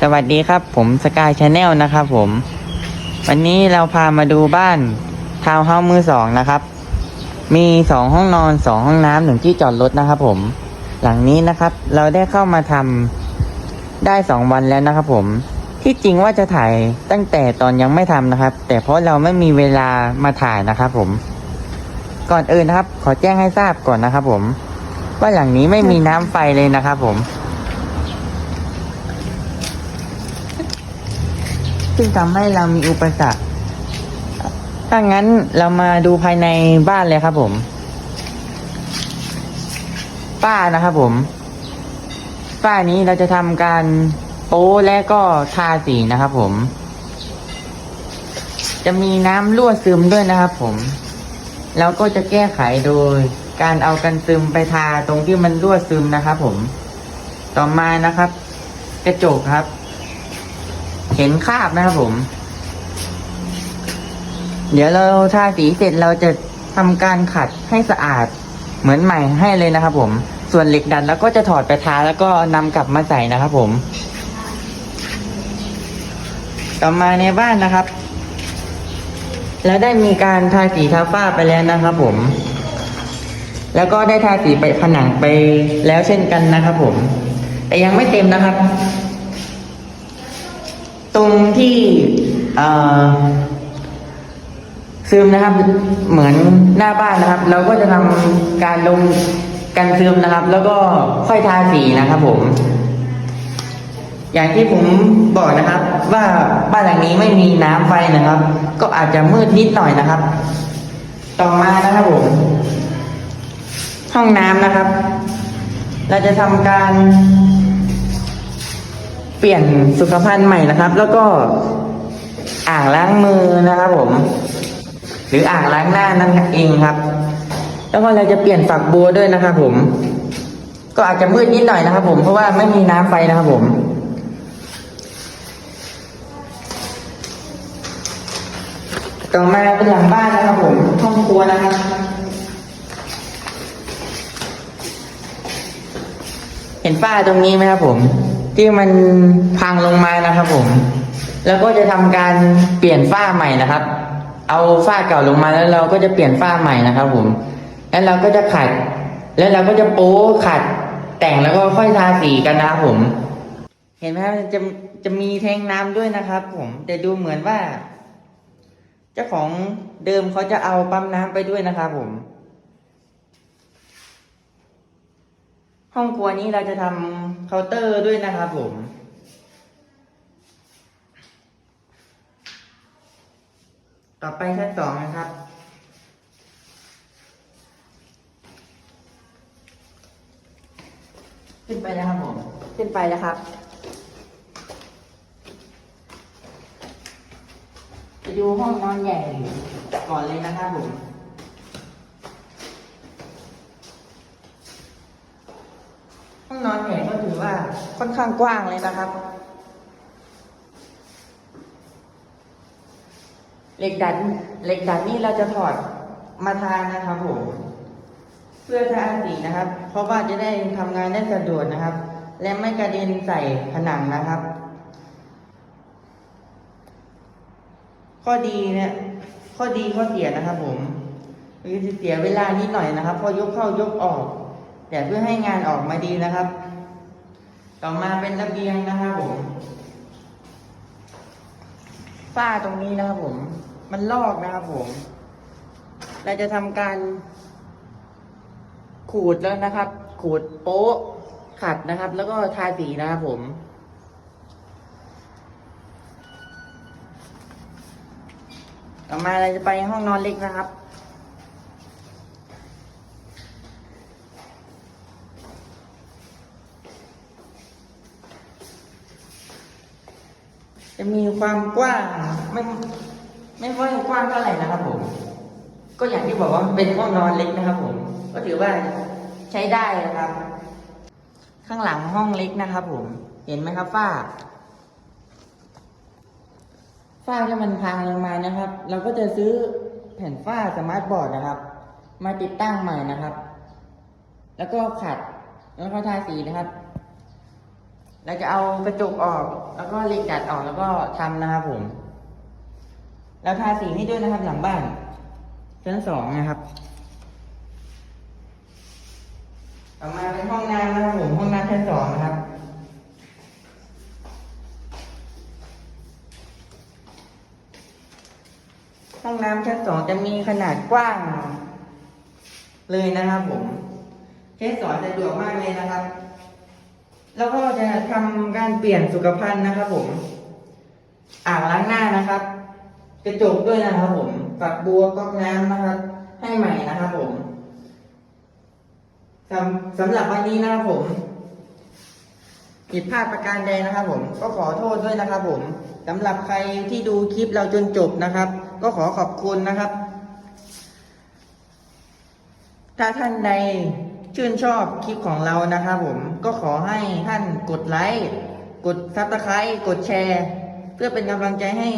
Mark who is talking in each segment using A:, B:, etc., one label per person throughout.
A: สวัสดีครับ ผมสกายชาแนลนะครับผม วันนี้เราพามาดูบ้านทาวน์เฮาส์มือสองนะครับ มีสองห้องนอนสองห้องน้ำหนึ่งที่จอดรถนะครับผม หลังนี้นะครับ เราได้เข้ามาทำได้สองวันแล้วนะครับผม ที่จริงว่าจะถ่ายตั้งแต่ตอนยังไม่ทำนะครับ แต่เพราะเราไม่มีเวลามาถ่ายนะครับผม ก่อนอื่นนะครับ ขอแจ้งให้ทราบก่อนนะครับผม ว่าหลังนี้ไม่มีน้ำไฟเลยนะครับผม ซึ่งทำให้เรามีอุปสรรคถ้างั้นเรามาดูภายในบ้านเลยครับผมฝ้านะครับผมฝ้านี้เราจะทำการโป๊และก็ทาสีนะครับผม จะมีน้ำรั่วซึมด้วยนะครับผม แล้วก็จะแก้ไขโดย การเอากันซึมไปทาตรงที่มันรั่วซึมนะครับผม ต่อมานะครับ กระจกครับ เห็นคราบนะครับผม เดี๋ยวเราทาสีเสร็จเราจะทำการขัดให้สะอาดเหมือนใหม่ให้เลยนะครับผม ส่วนเหล็กดัดแล้วก็จะถอดไปทาแล้วก็นำกลับมาใส่นะครับผม ต่อมาในบ้านนะครับเราได้มีการทาสีทาฝ้าไปแล้วนะครับผม แล้วก็ได้ทาสีไปผนังไปแล้วเช่นกันนะครับผม แต่ยังไม่เต็มนะครับ ตรงที่ซึมนะครับ เหมือนหน้าบ้านนะครับ เราก็จะทำการลงกันซึมนะครับ แล้วก็ค่อยทาสีนะครับ ผม อย่างที่ผมบอกนะครับ ว่าบ้านหลังนี้ไม่มีน้ำไฟนะครับ ก็อาจจะมืดนิดหน่อยนะครับ ต่อมานะครับผม ห้องน้ำนะครับ เราจะทำการ ปลี่ยนสุขภัณฑ์ใหม่นะครับ แล้วก็อ่างล้างมือนะครับ ผม หรืออ่างล้างหน้านั่นเองครับ แล้วก็เราจะเปลี่ยนฝักบัวด้วยนะครับ ผม ก็อาจจะมืดนิดหน่อยนะครับ ผมเพราะว่าไม่มีน้ำไฟนะครับ ผมต่อมาเป็นหลังบ้านนะครับผมห้องครัวนะครับเห็นฝ้าตรงนี้ไหมครับผม ที่มันพังลงมานะครับผม แล้วก็จะทำการเปลี่ยนฝ้าใหม่นะครับ เอาฝ้าเก่าลงมาแล้วเราก็จะเปลี่ยนฝ้าใหม่นะครับผม แล้วเราก็จะขัด แล้วเราก็จะโป๊ขัด แต่งแล้วก็ค่อยทาสีกันนะครับผม เห็นไหมครับจะจะมีแทงน้ำด้วยนะครับ ผมแต่ดูเหมือนว่า เจ้าของเดิมเขาจะเอาปั๊มน้ำไปด้วยนะครับผมห้องครัวนี้เราจะทำ เคาน์เตอร์ด้วยนะครับผม ต่อไปชั้นสองนะครับขึ้นไปนะครับผม ขึ้นไปนะครับ ไปดูห้องนอนใหญ่ก่อนเลยนะครับผม องนอนใหญ่ก็ถือว่าค่อนข้างกว้างเลยนะครับ เหล็กดัดเหล็กดัดนี่เราจะถอดมาทานะครับผม เพื่อทาสีนะครับ เพราะว่าจะได้ทำงานได้สะดวกนะครับ และไม่กระเด็นใส่ผนังนะครับ ข้อดีเนี่ย ข้อดีข้อเสียนะครับ ผมคือจะเสียเวลานิดหน่อยนะครับ พอยกเข้ายกออก แต่เพื่อให้งานออกมาดีนะครับ ต่อมาเป็นระเบียงนะครับผมฝ้าตรงนี้นะครับผม มันลอกนะครับผม เราจะทำการขูดแล้วนะครับ ขูดโป๊ะขัดนะครับ แล้วก็ทาสีนะครับผมต่อมาเราจะไปห้องนอนเล็กนะครับ จะมีความกว้างไม่ไม่ค่อยกว้างเท่าไหร่นะครับผม ก็อย่างที่บอกว่าเป็นห้องนอนเล็กนะครับผม ก็ถือว่าใช้ได้นะครับ ข้างหลังห้องเล็กนะครับผม เห็นไหมครับฝ้า ฝ้าที่มันพังลงมานะครับ เราก็จะซื้อแผ่นฝ้าสมาร์ทบอร์ดนะครับ มาติดตั้งใหม่นะครับ แล้วก็ขัดแล้วก็ทาสีนะครับ เราจะเอากระจกออก แล้วก็เหล็กดัดออกแล้วก็ทำนะครับผม แล้วทาสีให้ด้วยนะครับหลังบ้านชั้นสองนะครับ ต่อมาเป็นห้องน้ำนะครับผมห้องน้ำชั้นสองนะครับ ห้องน้ำชั้นสองจะมีขนาดกว้าง เลยนะครับผม ใช้สอนสะดวกมากเลยนะครับ แล้วก็จะทำการเปลี่ยนสุขภัณฑ์นะครับผม อ่างล้างหน้านะครับกระจกด้วยนะครับผมฝักบัวก๊อกน้ำนะครับ ให้ใหม่นะครับผมสำสำหรับวันนี้นะครับผมผิดพลาดประการใดนะครับ ผม ก็ขอโทษด้วยนะครับ ผมสำหรับใครที่ดูคลิปเราจนจบนะครับ ก็ขอขอบคุณนะครับ ถ้าท่านใด ชื่นชอบคลิปของเรานะครับผมก็ขอให้ท่านกดไลค์กดซับสไครต์กดแชร์ เพื่อเป็นกำลังใจให้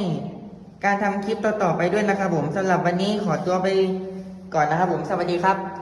A: การทำคลิปต่อๆไปด้วยนะครับผมสำหรับวันนี้ขอตัวไปก่อนนะครับผมสวัสดีครับ